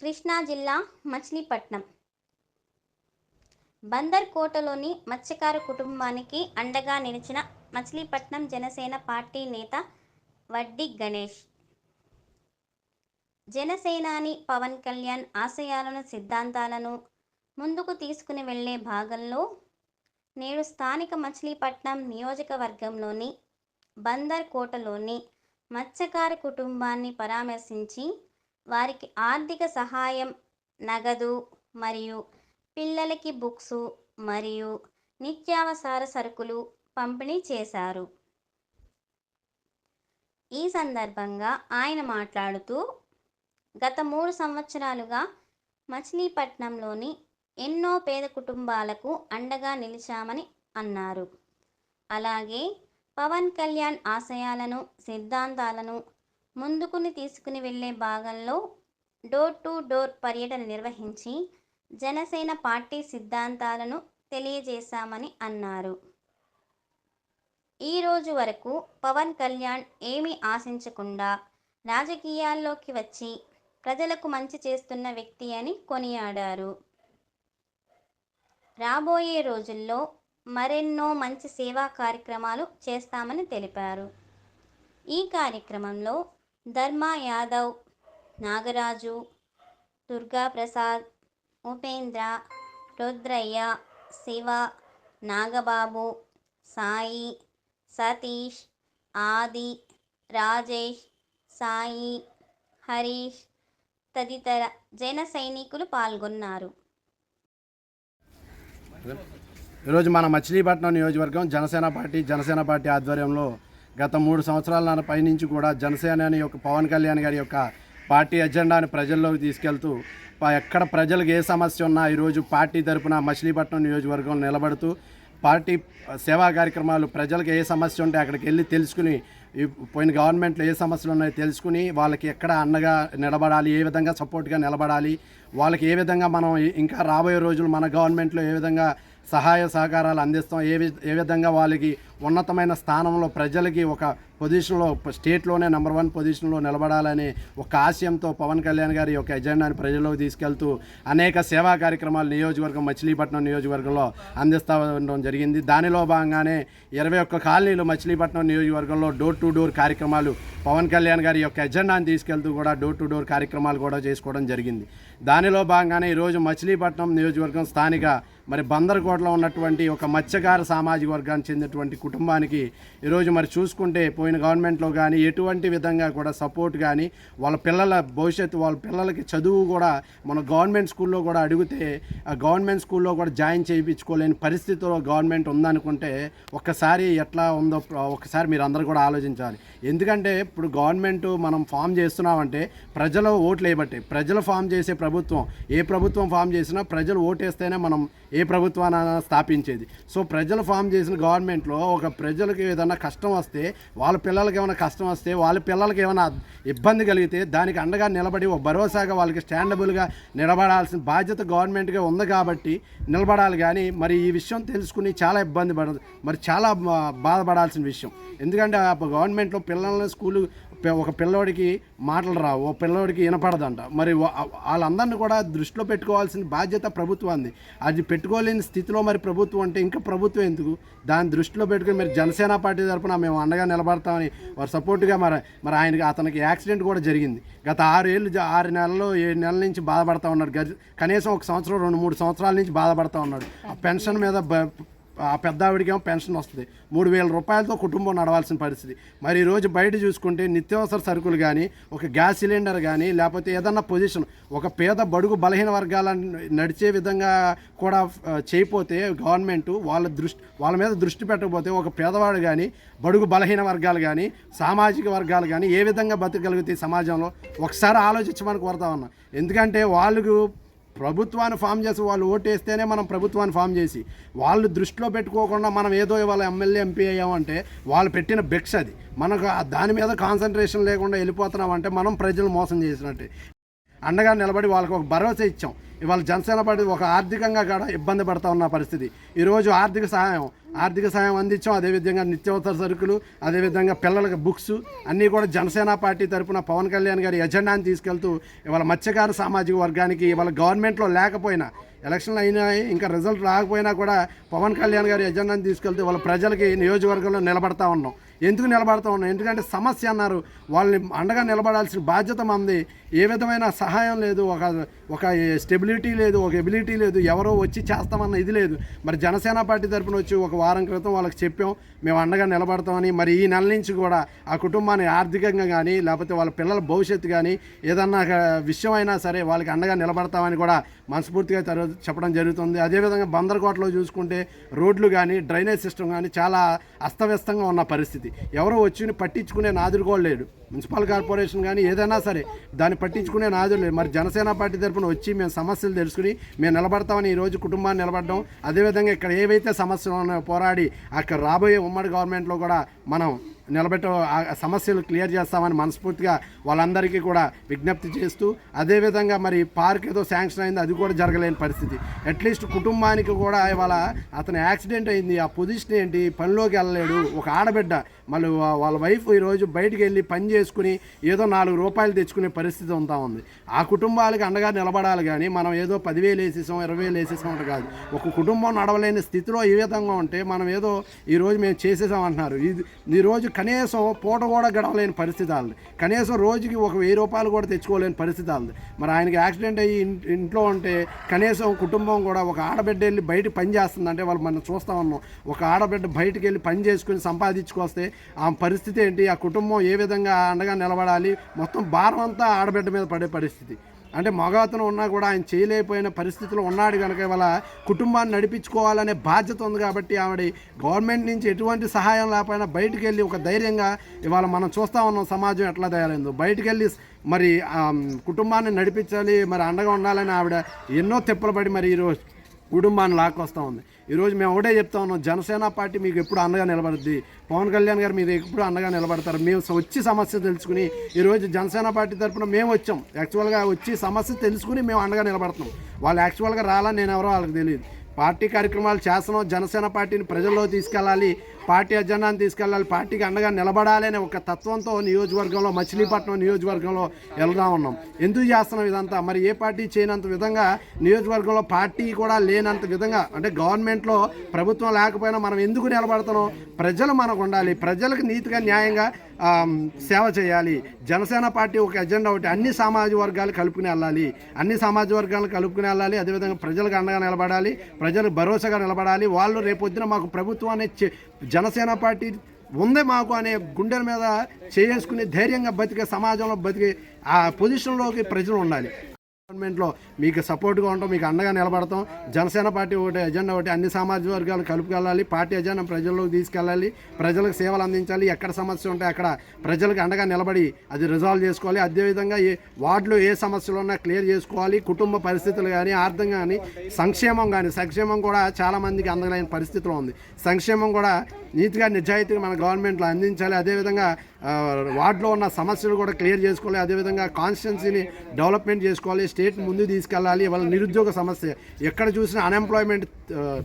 కృష్ణా జిల్లా మచిలీపట్నం. బందర్ కోటలోని మత్స్యకార కుటుంబానికి అండగా నిలిచిన మచిలీపట్నం జనసేన పార్టీ నేత వడ్డి గణేష్. జనసేనాని పవన్ కళ్యాణ్ ఆశయాలను సిద్ధాంతాలను ముందుకు తీసుకుని వెళ్ళే భాగంలో నేడు స్థానిక మచిలీపట్నం నియోజకవర్గంలోని బందర్ కోటలోని మత్స్యకార కుటుంబాన్ని పరామర్శించి వారికి ఆర్థిక సహాయం నగదు మరియు పిల్లలకి బుక్స్ మరియు నిత్యావసర సరుకులు పంపిణీ చేశారు. ఈ సందర్భంగా ఆయన మాట్లాడుతూ గత మూడు సంవత్సరాలుగా మచిలీపట్నంలోని ఎన్నో పేద కుటుంబాలకు అండగా నిలిచామని అన్నారు. అలాగే పవన్ కళ్యాణ్ ఆశయాలను సిద్ధాంతాలను ముందుకుని తీసుకుని వెళ్ళే భాగంలో డోర్ టు డోర్ పర్యటన నిర్వహించి జనసేన పార్టీ సిద్ధాంతాలను తెలియజేశామని అన్నారు. ఈ రోజు వరకు పవన్ కళ్యాణ్ ఏమీ ఆశించకుండా రాజకీయాల్లోకి వచ్చి ప్రజలకు మంచి చేస్తున్న వ్యక్తి అని కొనియాడారు. రాబోయే రోజుల్లో మరెన్నో మంచి సేవా కార్యక్రమాలు చేస్తామని తెలిపారు. ఈ కార్యక్రమంలో ధర్మ యాదవ్ నాగరాజు దుర్గా ప్రసాద్ ఉపేంద్ర రుద్రయ్య శివ నాగబాబు సాయి సతీష్ ఆది రాజేష్ సాయి హరీష్ తదితర జన సైనికులు పాల్గొన్నారు. ఈరోజు మన మచిలీపట్నం నియోజకవర్గం జనసేన పార్టీ జనసేన పార్టీ ఆధ్వర్యంలో గత మూడు సంవత్సరాల పైనుంచి కూడా జనసేన యొక్క పవన్ కళ్యాణ్ గారి యొక్క పార్టీ ఎజెండాని ప్రజల్లోకి తీసుకెళ్తూ ఎక్కడ ప్రజలకు ఏ సమస్య ఉన్నా ఈరోజు పార్టీ తరపున మచిలీపట్నం నియోజకవర్గం నిలబడుతూ పార్టీ సేవా కార్యక్రమాలు ప్రజలకు ఏ సమస్య ఉంటే అక్కడికి వెళ్ళి తెలుసుకుని పోయిన గవర్నమెంట్లో ఏ సమస్యలు ఉన్నాయో తెలుసుకుని వాళ్ళకి ఎక్కడ అన్నగా నిలబడాలి ఏ విధంగా సపోర్ట్గా నిలబడాలి వాళ్ళకి ఏ విధంగా మనం ఇంకా రాబోయే రోజులు మన గవర్నమెంట్లో ఏ విధంగా సహాయ సహకారాలు అందిస్తాం. ఏ ఏ విధంగా వాళ్ళకి ఉన్నతమైన స్థానంలో ప్రజలకి ఒక పొజిషన్లో స్టేట్లోనే నెంబర్ వన్ పొజిషన్లో నిలబడాలని ఒక ఆశయంతో పవన్ కళ్యాణ్ గారి యొక్క ఎజెండాని ప్రజల్లోకి తీసుకెళ్తూ అనేక సేవా కార్యక్రమాలు నియోజకవర్గం మచిలీపట్నం నియోజకవర్గంలో అందిస్తూ ఉండడం జరిగింది. దానిలో భాగంగానే ఇరవై ఒక్క కాలనీలు మచిలీపట్నం నియోజకవర్గంలో డోర్ టు డోర్ కార్యక్రమాలు పవన్ కళ్యాణ్ గారి యొక్క ఎజెండాని తీసుకెళ్తూ కూడా డోర్ టు డోర్ కార్యక్రమాలు కూడా చేసుకోవడం జరిగింది. దానిలో భాగంగానే ఈరోజు మచిలీపట్నం నియోజకవర్గం స్థానిక మరి బందరకోటలో ఉన్నటువంటి ఒక మత్స్యకార సామాజిక వర్గానికి చెందినటువంటి కుటుంబానికి ఈరోజు మరి చూసుకుంటే పోయిన గవర్నమెంట్లో కానీ ఎటువంటి విధంగా కూడా సపోర్ట్ కానీ వాళ్ళ పిల్లల భవిష్యత్తు వాళ్ళ పిల్లలకి చదువు కూడా మన గవర్నమెంట్ స్కూల్లో కూడా అడిగితే ఆ గవర్నమెంట్ స్కూల్లో కూడా జాయిన్ చేయించుకోలేని పరిస్థితిలో గవర్నమెంట్ ఉందనుకుంటే ఒక్కసారి ఎట్లా ఉందో ఒకసారి ఒక్కసారి మీరు అందరూ కూడా ఆలోచించాలి. ఎందుకంటే ఇప్పుడు గవర్నమెంట్ మనం ఫామ్ చేస్తున్నామంటే ప్రజలు ఓట్లు వేయబట్టే ప్రజలు ఫామ్ చేసే ప్రభుత్వం ఏ ప్రభుత్వం ఫామ్ చేసినా ప్రజలు ఓటేస్తేనే మనం ఏ ఏ ప్రభుత్వాన స్థాపించేది. సో ప్రజలు ఫామ్ చేసిన గవర్నమెంట్లో ఒక ప్రజలకు ఏదైనా కష్టం వస్తే వాళ్ళ పిల్లలకి ఏమైనా కష్టం వస్తే వాళ్ళ పిల్లలకి ఏమైనా ఇబ్బంది కలిగితే దానికి అండగా నిలబడి ఒక భరోసాగా వాళ్ళకి స్టాండబుల్గా నిలబడాల్సిన బాధ్యత గవర్నమెంట్గా ఉంది కాబట్టి నిలబడాలి కానీ మరి ఈ విషయం తెలుసుకుని చాలా ఇబ్బంది పడదు మరి చాలా బా- బాధపడాల్సిన విషయం. ఎందుకంటే గవర్నమెంట్లో పిల్లల్ని స్కూలు ఒక పిల్లోడికి మాటలు రావు ఓ పిల్లోడికి వినపడదంట. మరి వాళ్ళందరినీ కూడా దృష్టిలో పెట్టుకోవాల్సిన బాధ్యత ప్రభుత్వాన్ని అది పెట్టుకోలేని స్థితిలో మరి ప్రభుత్వం అంటే ఇంకా ప్రభుత్వం ఎందుకు? దాన్ని దృష్టిలో పెట్టుకుని మరి జనసేన పార్టీ తరఫున మేము అండగా నిలబడతామని వారు సపోర్ట్గా మరి మరి ఆయనకి అతనికి యాక్సిడెంట్ కూడా జరిగింది. గత ఆరు ఏళ్ళు ఆరు నెలలు ఏడు నెలల నుంచి బాధపడతా ఉన్నాడు. గజ- కనీసం ఒక సంవత్సరం రెండు మూడు సంవత్సరాల నుంచి బాధపడతా ఉన్నాడు. ఆ పెన్షన్ మీద ఆ పెద్ద ఆవిడకేమో పెన్షన్ వస్తుంది. మూడు వేల రూపాయలతో కుటుంబం నడవాల్సిన పరిస్థితి. మరి ఈరోజు బయట చూసుకుంటే నిత్యావసర సరుకులు కానీ ఒక గ్యాస్ సిలిండర్ కానీ లేకపోతే ఏదన్నా పొజిషన్ ఒక పేద బడుగు బలహీన వర్గాలను నడిచే విధంగా కూడా చేయపోతే చేయకపోతే గవర్నమెంట్ వాళ్ళ దృష్టి వాళ్ళ మీద దృష్టి పెట్టకపోతే ఒక పేదవాడు కానీ బడుగు బలహీన వర్గాలు కానీ సామాజిక వర్గాలు కానీ ఏ విధంగా బతకగలుగుతాయి సమాజంలో? ఒకసారి ఆలోచించమని కోరుతా ఉన్నా. ఎందుకంటే వాళ్ళకు ప్రభుత్వాన్ని ఫామ్ చేసి వాళ్ళు ఓటేస్తేనే మనం ప్రభుత్వాన్ని ఫామ్ చేసి వాళ్ళు దృష్టిలో పెట్టుకోకుండా మనం ఏదో వాళ్ళ ఎమ్మెల్యే ఎంపీ అయ్యామంటే వాళ్ళు పెట్టిన భిక్ష అది. మనకు దాని మీద కాన్సన్ట్రేషన్ లేకుండా వెళ్ళిపోతున్నామంటే మనం ప్రజలు మోసం చేసినట్టే. అండగా నిలబడి వాళ్ళకి ఒక భరోసా ఇచ్చాం. ఇవాళ జనసేన పార్టీ ఒక ఆర్థికంగా కూడా ఇబ్బంది పడతా ఉన్న పరిస్థితి. ఈరోజు ఆర్థిక సహాయం ఆర్థిక సహాయం అందించాం. అదేవిధంగా నిత్యావసర సరుకులు అదేవిధంగా పిల్లలకి బుక్స్ అన్నీ కూడా జనసేన పార్టీ తరపున పవన్ కళ్యాణ్ గారి ఎజెండాని తీసుకెళ్తూ ఇవాళ మత్స్యకార సామాజిక వర్గానికి ఇవాళ గవర్నమెంట్లో లేకపోయినా ఎలక్షన్లు అయినాయి ఇంకా రిజల్ట్ రాకపోయినా కూడా పవన్ కళ్యాణ్ గారి ఎజెండాని తీసుకెళ్తూ వాళ్ళ ప్రజలకి నియోజకవర్గంలో నిలబడతా ఉన్నాం. ఎందుకు నిలబడతా ఉన్నాం? ఎందుకంటే సమస్య అన్నారు. వాళ్ళని అండగా నిలబడాల్సిన బాధ్యత మంది. ఏ విధమైన సహాయం లేదు ఒక ఒక స్టెబిలిటీ లేదు ఒక ఎబిలిటీ లేదు ఎవరో వచ్చి చేస్తామన్న ఇది లేదు. మరి జనసేన పార్టీ తరపున వచ్చి ఒక వారం క్రితం వాళ్ళకి చెప్పాం మేము అండగా నిలబడతామని మరి ఈ నెల నుంచి కూడా ఆ కుటుంబాన్ని ఆర్థికంగా కానీ లేకపోతే వాళ్ళ పిల్లల భవిష్యత్తు కానీ ఏదన్నా విషయం అయినా సరే వాళ్ళకి అండగా నిలబడతామని కూడా మనస్ఫూర్తిగా చెప్పడం జరుగుతుంది. అదేవిధంగా బందర్కోటలో చూసుకుంటే రోడ్లు కానీ డ్రైనేజ్ సిస్టమ్ కానీ చాలా అస్తవ్యస్తంగా ఉన్న పరిస్థితి. ఎవరో వచ్చి పట్టించుకునే నాదుడు కూడా లేడు. మున్సిపల్ కార్పొరేషన్ కానీ ఏదైనా సరే దాని పట్టించుకునే నాదులు లేదు. మరి జనసేన పార్టీ తరఫున వచ్చి మేము సమస్యలు తెలుసుకుని మేము నిలబడతామని ఈరోజు కుటుంబాన్ని నిలబడడం అదేవిధంగా ఇక్కడ ఏవైతే సమస్యలు ఉన్నాయో పోరాడి అక్కడ రాబోయే ఉమ్మడి గవర్నమెంట్లో కూడా మనం నిలబెట్ట ఆ సమస్యలు క్లియర్ చేస్తామని మనస్ఫూర్తిగా వాళ్ళందరికీ కూడా విజ్ఞప్తి చేస్తూ అదేవిధంగా మరి పార్క్ ఏదో శాంక్షన్ అయింది అది కూడా జరగలేని పరిస్థితి. అట్లీస్ట్ కుటుంబానికి కూడా ఇవాళ అతను యాక్సిడెంట్ అయింది ఆ పొజిషన్ ఏంటి పనిలోకి వెళ్ళలేడు ఒక ఆడబిడ్డ. మళ్ళీ వాళ్ళ వైఫ్ ఈరోజు బయటికి వెళ్ళి పని చేసుకుని ఏదో నాలుగు రూపాయలు తెచ్చుకునే పరిస్థితి ఉంటా ఉంది. ఆ కుటుంబాలకు అండగా నిలబడాలి కానీ మనం ఏదో పదివేలు వేసేసాం ఇరవై వేలు వేసేసాం అంటే కాదు. ఒక కుటుంబం నడవలేని స్థితిలో ఈ విధంగా ఉంటే మనం ఏదో ఈరోజు మేము చేసేసాం అంటున్నారు. ఇది ఈరోజు కనీసం పూట కూడా గడవలేని పరిస్థితి వాళ్ళది. కనీసం రోజుకి ఒక వెయ్యి రూపాయలు కూడా తెచ్చుకోలేని పరిస్థితి వాళ్ళది. మరి ఆయనకి యాక్సిడెంట్ అయ్యి ఇంట్లో ఉంటే కనీసం కుటుంబం కూడా ఒక ఆడబిడ్డ వెళ్ళి బయట పని చేస్తుందంటే వాళ్ళు మనం చూస్తూ ఉన్నాం. ఒక ఆడబిడ్డ బయటికి వెళ్ళి పని చేసుకుని సంపాదించుకొస్తే ఆ పరిస్థితి ఏంటి? ఆ కుటుంబం ఏ విధంగా అండగా నిలబడాలి? మొత్తం భారం అంతా ఆడబిడ్డ మీద పడే పరిస్థితి. అంటే మగతను ఉన్నా కూడా ఆయన చేయలేకపోయిన పరిస్థితిలో ఉన్నాడు కనుక ఇవాళ కుటుంబాన్ని నడిపించుకోవాలనే బాధ్యత ఉంది కాబట్టి ఆవిడ గవర్నమెంట్ నుంచి ఎటువంటి సహాయం లేకపోయినా బయటికి వెళ్ళి ఒక ధైర్యంగా ఇవాళ మనం చూస్తూ ఉన్నాం సమాజం ఎట్లా తయారైందో. బయటికి వెళ్ళి మరి కుటుంబాన్ని నడిపించాలి మరి అండగా ఉండాలని ఆవిడ ఎన్నో తిప్పలు పడి మరి ఈరోజు కుటుంబాన్ని లాక్కొస్తూ ఉంది. ఈరోజు మేము ఒకటే చెప్తా ఉన్నాం జనసేన పార్టీ మీకు ఎప్పుడు అండగా నిలబడుద్ది. పవన్ కళ్యాణ్ గారు మీరు ఎప్పుడు అండగా నిలబడతారు? మేము వచ్చి సమస్య తెలుసుకుని ఈరోజు జనసేన పార్టీ తరఫున మేము వచ్చాం. యాక్చువల్గా వచ్చి సమస్య తెలుసుకుని మేము అండగా నిలబడుతున్నాం. వాళ్ళు యాక్చువల్గా రాలని నేను ఎవరో వాళ్ళకి తెలియదు. పార్టీ కార్యక్రమాలు చేస్తున్నాం జనసేన పార్టీని ప్రజల్లో తీసుకెళ్ళాలి. పార్టీ అజెండాను తీసుకెళ్ళాలి పార్టీకి అండగా నిలబడాలి అనే ఒక తత్వంతో నియోజకవర్గంలో మచిలీపట్నం నియోజకవర్గంలో వెళ్దా ఉన్నాం. ఎందుకు చేస్తున్నాం ఇదంతా? మరి ఏ పార్టీ చేయనంత విధంగా నియోజకవర్గంలో పార్టీ కూడా లేనంత విధంగా అంటే గవర్నమెంట్లో ప్రభుత్వం లేకపోయినా మనం ఎందుకు నిలబడుతున్నాం? ప్రజలు మనకు ఉండాలి ప్రజలకు నీతిగా న్యాయంగా సేవ చేయాలి. జనసేన పార్టీ ఒక ఎజెండా ఒకటి అన్ని సామాజిక వర్గాలు కలుపుకుని వెళ్ళాలి. అన్ని సామాజిక వర్గాలు కలుపుకుని వెళ్ళాలి అదేవిధంగా ప్రజలకు అండగా నిలబడాలి ప్రజలకు భరోసాగా నిలబడాలి. వాళ్ళు రేపొద్దున మాకు ప్రభుత్వాన్ని జనసేన పార్టీ ఉంది మాకు అనే గుండెల మీద చేసుకుని ధైర్యంగా బతికే సమాజంలో బతికే ఆ పొజిషన్లోకి ప్రజలు ఉండాలి. గవర్నమెంట్లో మీకు సపోర్ట్గా ఉంటాం మీకు అండగా నిలబడతాం. జనసేన పార్టీ ఒకటి ఎజెండా ఒకటి అన్ని సామాజిక వర్గాలు కలుపుకెళ్ళాలి పార్టీ ఎజెండా ప్రజల్లోకి తీసుకెళ్ళాలి ప్రజలకు సేవలు అందించాలి. ఎక్కడ సమస్య ఉంటే అక్కడ ప్రజలకు అండగా నిలబడి అది రిజాల్వ్ చేసుకోవాలి. అదేవిధంగా ఏ వార్డులో ఏ సమస్యలు ఉన్నా క్లియర్ చేసుకోవాలి. కుటుంబ పరిస్థితులు కానీ ఆర్థికంగా కానీ సంక్షేమం కానీ సంక్షేమం కూడా చాలామందికి అందలేని పరిస్థితిలో ఉంది. సంక్షేమం కూడా నీతిగా నిజాయితీగా మన గవర్నమెంట్లో అందించాలి. అదేవిధంగా వార్డులో ఉన్న సమస్యలు కూడా క్లియర్ చేసుకోవాలి. అదేవిధంగా కాన్స్టిట్యున్సీని డెవలప్మెంట్ చేసుకోవాలి. స్టేట్ ముందు తీసుకెళ్ళాలి. వాళ్ళ నిరుద్యోగ సమస్య. ఎక్కడ చూసినా అన్ఎంప్లాయ్మెంట్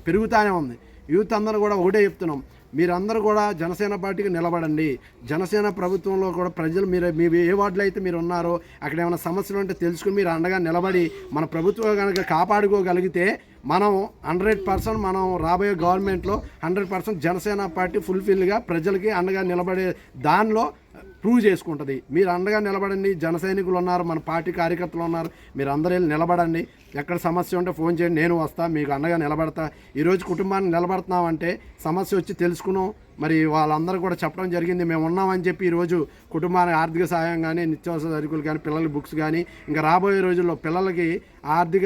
పెరుగుతూనే ఉంది. యూత్ అందరూ కూడా ఒకటే చెప్తున్నాం. మీరందరూ కూడా జనసేన పార్టీకి నిలబడండి. జనసేన ప్రభుత్వంలో కూడా ప్రజలు మీరు మీ ఏ వార్డులో అయితే మీరు ఉన్నారో అక్కడ ఏమైనా సమస్యలు ఉంటే తెలుసుకుని మీరు అండగా నిలబడి మన ప్రభుత్వం కనుక కాపాడుకోగలిగితే మనం హండ్రెడ్ పర్సెంట్ మనం రాబోయే గవర్నమెంట్లో హండ్రెడ్ పర్సెంట్ జనసేన పార్టీ ఫుల్ఫిల్గా ప్రజలకి అండగా నిలబడే దానిలో ప్రూవ్ చేసుకుంటుంది. మీరు అండగా నిలబడండి జన సైనికులు ఉన్నారు మన పార్టీ కార్యకర్తలు ఉన్నారు మీరు అందరూ వెళ్ళి నిలబడండి. ఎక్కడ సమస్య ఉంటే ఫోన్ చేయండి నేను వస్తా మీకు అండగా నిలబడతా. ఈరోజు కుటుంబాన్ని నిలబడుతున్నామంటే సమస్య వచ్చి తెలుసుకున్నాం. మరి వాళ్ళందరూ కూడా చెప్పడం జరిగింది మేము ఉన్నామని చెప్పి ఈరోజు కుటుంబానికి ఆర్థిక సహాయం కానీ నిత్యావసర సరుకులు కానీ పిల్లల బుక్స్ కానీ ఇంకా రాబోయే రోజుల్లో పిల్లలకి ఆర్థిక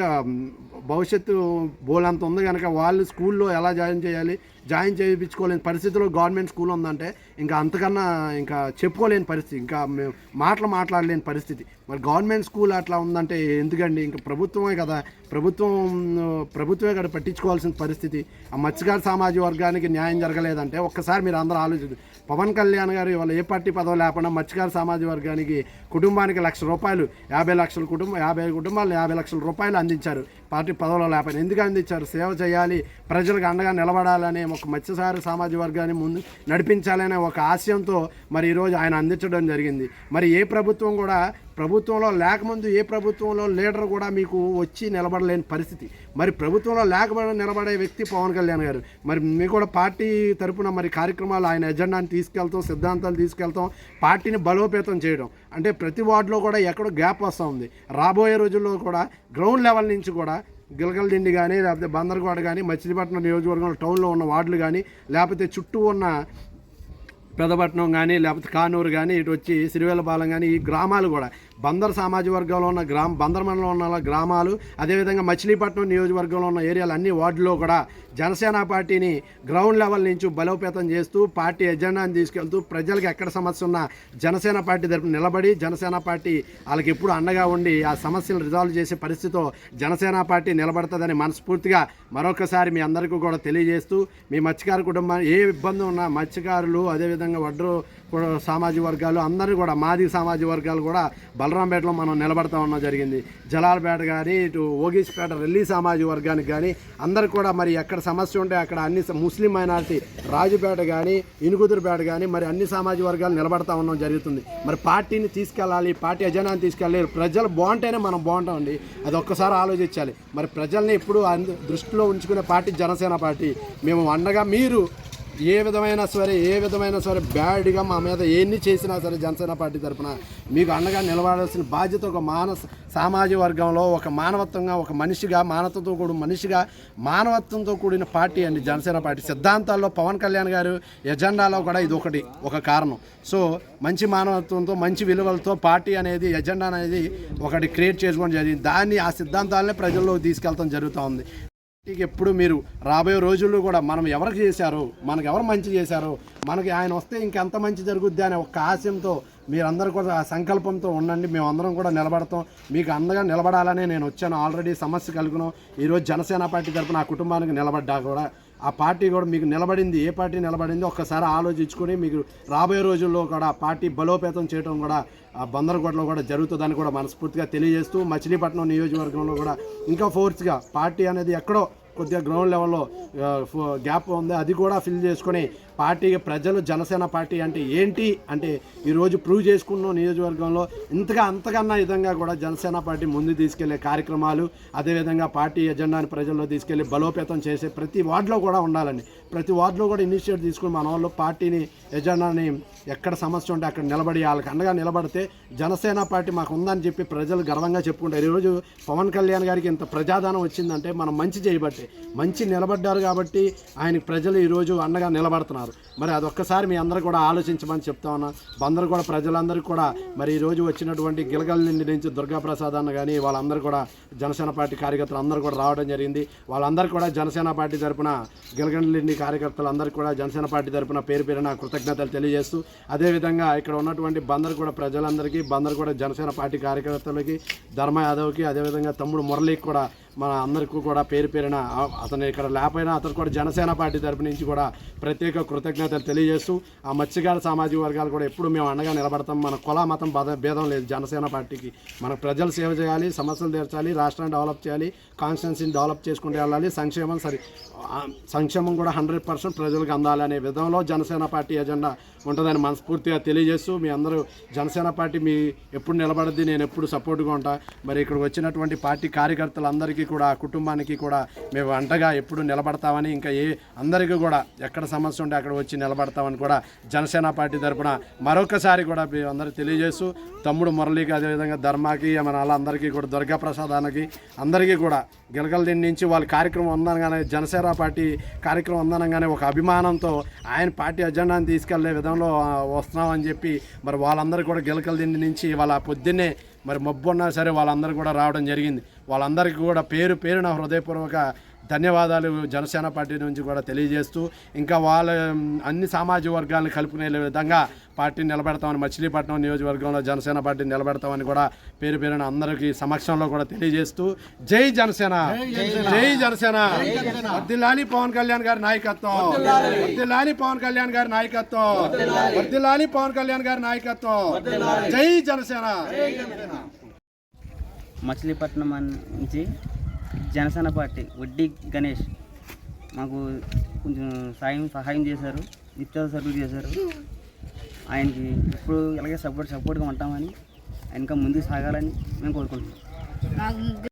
భవిష్యత్తు బోలంత ఉంది కనుక వాళ్ళు స్కూల్లో ఎలా జాయిన్ చేయాలి జాయిన్ చేయించుకోలేని పరిస్థితిలో గవర్నమెంట్ స్కూల్ ఉందంటే ఇంకా అంతకన్నా ఇంకా చెప్పుకోలేని పరిస్థితి ఇంకా మేము మాటలు మాట్లాడలేని పరిస్థితి. మరి గవర్నమెంట్ స్కూల్ అట్లా ఉందంటే ఎందుకండి? ఇంకా ప్రభుత్వమే కదా. ప్రభుత్వం ప్రభుత్వమే కదా పట్టించుకోవాల్సిన పరిస్థితి. ఆ మత్స్యకార సామాజిక వర్గానికి న్యాయం జరగలేదంటే ఒక్కసారి మీరు అందరూ ఆలోచించండి పవన్ కళ్యాణ్ గారు ఇవాళ ఏ పార్టీ పదవి లేకుండా మత్స్యకార సామాజిక వర్గానికి కుటుంబానికి లక్ష రూపాయలు యాభై లక్షల కుటుంబం యాభై కుటుంబాలు యాభై లక్షల రూపాయలు అందించారు. పార్టీ పదవిలో లేకపోయినా. ఎందుకు అందించారు? సేవ చేయాలి ప్రజలకు అండగా నిలబడాలని ఒక మత్స్యసారి సామాజిక వర్గాన్ని ముందు నడిపించాలనే ఒక ఆశయంతో మరి ఈరోజు ఆయన అందించడం జరిగింది. మరి ఏ ప్రభుత్వం కూడా ప్రభుత్వంలో లేకముందు ఏ ప్రభుత్వంలో లీడర్ కూడా మీకు వచ్చి నిలబడలేని పరిస్థితి. మరి ప్రభుత్వంలో లేకపోవడం నిలబడే వ్యక్తి పవన్ కళ్యాణ్ గారు. మరి మీకు కూడా పార్టీ తరపున మరి కార్యక్రమాలు ఆయన ఎజెండాని తీసుకెళ్తాం సిద్ధాంతాలు తీసుకెళ్తాం పార్టీని బలోపేతం చేయడం. అంటే ప్రతి వార్డులో కూడా ఎక్కడో గ్యాప్ వస్తూ ఉంది. రాబోయే రోజుల్లో కూడా గ్రౌండ్ లెవెల్ నుంచి కూడా గిలగలదిండి కానీ లేకపోతే బందర్గోడ కానీ మచిలీపట్నం నియోజకవర్గంలో టౌన్లో ఉన్న వార్డులు కానీ లేకపోతే చుట్టూ ఉన్న పెదపట్నం కానీ లేకపోతే కానూరు కానీ ఇటు వచ్చి సిరివేలపాలెం కానీ ఈ గ్రామాలు కూడా బందర్ సామాజిక వర్గంలో ఉన్న గ్రామ బందర్ మండలంలో ఉన్న గ్రామాలు అదేవిధంగా మచిలీపట్నం నియోజకవర్గంలో ఉన్న ఏరియాలు అన్ని వార్డులో కూడా జనసేన పార్టీని గ్రౌండ్ లెవెల్ నుంచి బలోపేతం చేస్తూ పార్టీ ఎజెండాని తీసుకెళ్తూ ప్రజలకు ఎక్కడ సమస్య ఉన్నా జనసేన పార్టీ తరపున నిలబడి జనసేన పార్టీ వాళ్ళకి ఎప్పుడు అండగా ఉండి ఆ సమస్యలు రిజాల్వ్ చేసే పరిస్థితితో జనసేన పార్టీ నిలబడుతుందని మనస్ఫూర్తిగా మరొకసారి మీ అందరికీ కూడా తెలియజేస్తూ మీ మత్స్యకార కుటుంబం ఏ ఇబ్బంది ఉన్నా మత్స్యకారులు అదేవిధంగా వడ్రు సామాజిక వర్గాలు అందరూ కూడా మాది సామాజిక వర్గాలు కూడా బలరాంపేటలో మనం నిలబడతా ఉండడం జరిగింది. జలాలపేట కానీ ఇటు ఓగీస్పేట రెల్లి సామాజిక వర్గానికి కానీ అందరు కూడా మరి ఎక్కడ సమస్య ఉంటే అక్కడ అన్ని ముస్లిం మైనారిటీ రాజుపేట కానీ ఇనుగుదురుపేట కానీ మరి అన్ని సామాజిక వర్గాలు నిలబడతా ఉండడం జరుగుతుంది. మరి పార్టీని తీసుకెళ్ళాలి పార్టీ అజనాన్ని తీసుకెళ్ళాలి ప్రజలు బాగుంటేనే మనం బాగుంటామండి. అది ఒక్కసారి ఆలోచించాలి. మరి ప్రజల్ని ఎప్పుడు దృష్టిలో ఉంచుకునే పార్టీ జనసేన పార్టీ. మేము అండగా మీరు ఏ విధమైన సరే ఏ విధమైన సరే బ్యాడ్గా మా మీద ఎన్ని చేసినా సరే జనసేన పార్టీ తరఫున మీకు అండగా నిలబడాల్సిన బాధ్యత ఒక మానస సామాజిక వర్గంలో ఒక మానవత్వంగా ఒక మనిషిగా మానవత్వంతో కూడిన మనిషిగా మానవత్వంతో కూడిన పార్టీ అండి జనసేన పార్టీ. సిద్ధాంతాల్లో పవన్ కళ్యాణ్ గారు ఎజెండాలో కూడా ఇది ఒకటి ఒక కారణం. సో మంచి మానవత్వంతో మంచి విలువలతో పార్టీ అనేది ఎజెండా అనేది ఒకటి క్రియేట్ చేసుకోవడం జరిగింది. దాన్ని ఆ సిద్ధాంతాలనే ప్రజల్లోకి తీసుకెళ్తాం జరుగుతూ ఉంది. ఎప్పుడు మీరు రాబోయే రోజుల్లో కూడా మనం ఎవరికి చేశారు మనకు ఎవరు మంచి చేశారు మనకి ఆయన వస్తే ఇంకెంత మంచి జరుగుద్ది అనే ఒక ఆశయంతో మీరందరూ కూడా ఆ సంకల్పంతో ఉండండి. మేమందరం కూడా నిలబడతాం. మీకు అందగా నిలబడాలనే నేను వచ్చాను. ఆల్రెడీ సమస్య కలుగును. ఈరోజు జనసేన పార్టీ తరపున ఆ కుటుంబానికి నిలబడ్డా కూడా ఆ పార్టీ కూడా మీకు నిలబడింది ఏ పార్టీ నిలబడింది ఒక్కసారి ఆలోచించుకొని మీకు రాబోయే రోజుల్లో కూడా పార్టీ బలోపేతం చేయడం కూడా ఆ బందరకోటలో కూడా జరుగుతుందని కూడా మనస్ఫూర్తిగా తెలియజేస్తూ మచిలీపట్నం నియోజకవర్గంలో కూడా ఇంకా ఫోర్స్గా పార్టీ అనేది ఎక్కడో కొద్దిగా గ్రౌండ్ లెవెల్లో గ్యాప్ ఉంది. అది కూడా ఫిల్ చేసుకొని పార్టీ ప్రజలు జనసేన పార్టీ అంటే ఏంటి అంటే ఈరోజు ప్రూవ్ చేసుకున్న నియోజకవర్గంలో ఇంతగా అంతకన్నా విధంగా కూడా జనసేన పార్టీ ముందు తీసుకెళ్ళే కార్యక్రమాలు అదేవిధంగా పార్టీ ఎజెండాని ప్రజల్లో తీసుకెళ్ళి బలోపేతం చేసే ప్రతి వార్డులో కూడా ఉండాలండి ప్రతి వార్డులో కూడా ఇనిషియేట్ తీసుకుని మన వాళ్ళు పార్టీని ఎజెండాని ఎక్కడ సమస్య ఉంటే అక్కడ నిలబడి వాళ్ళకి అండగా నిలబడితే జనసేన పార్టీ మాకు ఉందని చెప్పి ప్రజలు గర్వంగా చెప్పుకుంటారు. ఈరోజు పవన్ కళ్యాణ్ గారికి ఇంత ప్రజాదానం వచ్చిందంటే మనం మంచి చేయబట్టి. మంచి నిలబడ్డారు కాబట్టి ఆయనకి ప్రజలు ఈరోజు అండగా నిలబడుతున్నారు. మరి అదొక్కసారి మీ అందరూ కూడా ఆలోచించమని చెప్తా ఉన్నా. అందరూ కూడా ప్రజలందరికీ కూడా మరి ఈరోజు వచ్చినటువంటి గిలగల నుండి నుంచి దుర్గాప్రసాద్ అన్న కానీ వాళ్ళందరూ కూడా జనసేన పార్టీ కార్యకర్తలు అందరూ కూడా రావడం జరిగింది. వాళ్ళందరూ కూడా జనసేన పార్టీ తరపున గిలగల కార్యకర్తలు అందరూ కూడా జనసేన పార్టీ తరఫున పేరు పేరున కృతజ్ఞతలు తెలియజేస్తూ అదేవిధంగా ఇక్కడ ఉన్నటువంటి బందర్ కూడా ప్రజలందరికీ బందర్ కూడా జనసేన పార్టీ కార్యకర్తలకి ధర్మ యాదవ్కి అదేవిధంగా తమ్ముడు మురళికి కూడా మన అందరికీ కూడా పేరు పేరిన అతను ఇక్కడ లేకపోయినా అతను కూడా జనసేన పార్టీ తరపు నుంచి కూడా ప్రత్యేక కృతజ్ఞతలు తెలియజేస్తూ ఆ మత్స్యకార సామాజిక వర్గాలు కూడా ఎప్పుడు మేము అండగా నిలబడతాం. మన కుల మతం బద భేదం లేదు. జనసేన పార్టీకి మన ప్రజలు సేవ చేయాలి సమస్యలు తీర్చాలి రాష్ట్రాన్ని డెవలప్ చేయాలి కాన్స్టిట్యున్సీని డెవలప్ చేసుకుంటూ వెళ్ళాలి. సంక్షేమం సరి సంక్షేమం కూడా హండ్రెడ్ పర్సెంట్ ప్రజలకు అందాలనే విధంలో జనసేన పార్టీ ఎజెండా ఉంటుందని మనస్ఫూర్తిగా తెలియజేస్తూ మీ అందరూ జనసేన పార్టీ మీ ఎప్పుడు నిలబడద్ది నేను ఎప్పుడు సపోర్ట్గా ఉంటా. మరి ఇక్కడ వచ్చినటువంటి పార్టీ కార్యకర్తలందరికీ కూడా ఆ కుటుంబానికి కూడా మేము అండగా ఎప్పుడు నిలబడతామని ఇంకా ఏ అందరికీ కూడా ఎక్కడ సమస్య ఉంటే అక్కడ వచ్చి నిలబడతామని కూడా జనసేన పార్టీ తరఫున మరొకసారి కూడా మేము అందరూ తెలియజేస్తూ తమ్ముడు మురళికి అదేవిధంగా ధర్మాకి మన వాళ్ళందరికీ కూడా దుర్గా ప్రసాదానికి అందరికీ కూడా గిలగలదిండి నుంచి వాళ్ళ కార్యక్రమం ఉందనగానే జనసేన పార్టీ కార్యక్రమం ఉందనగానే ఒక అభిమానంతో ఆయన పార్టీ అజెండాని తీసుకెళ్ళే విధంలో వస్తున్నామని చెప్పి మరి వాళ్ళందరూ కూడా గిలకలదిండి నుంచి వాళ్ళ పొద్దున్నే మరి మబ్బు ఉన్నా సరే వాళ్ళందరూ కూడా రావడం జరిగింది. వాళ్ళందరికీ కూడా పేరు పేరున హృదయపూర్వక ధన్యవాదాలు జనసేన పార్టీ నుంచి కూడా తెలియజేస్తూ ఇంకా వాళ్ళ అన్ని సామాజిక వర్గాలను కలుపుకునే విధంగా పార్టీ నిలబెడతామని మచిలీపట్నం నియోజకవర్గంలో జనసేన పార్టీ నిలబెడతామని కూడా పేరు పేరున అందరికీ సమక్షంలో కూడా తెలియజేస్తూ జై జనసేన! జై జనసేన! వర్దిల్లాలి పవన్ కళ్యాణ్ గారి నాయకత్వం! వర్దిల్లాలి పవన్ కళ్యాణ్ గారి నాయకత్వం! వర్దిల్లాలి పవన్ కళ్యాణ్ గారి నాయకత్వం! జై జనసేన! మచిలీపట్నం నుంచి జనసేన పార్టీ వడ్డీ గణేష్ మాకు కొంచెం సాయం సహాయం చేశారు నిత్యావసర సరుకులు చేశారు. ఆయనకి ఇప్పుడు ఇలాగే సపోర్ట్ సపోర్ట్గా ఉంటామని ఇంకా ముందుకు సాగాలని మేము కోరుకుంటున్నాం.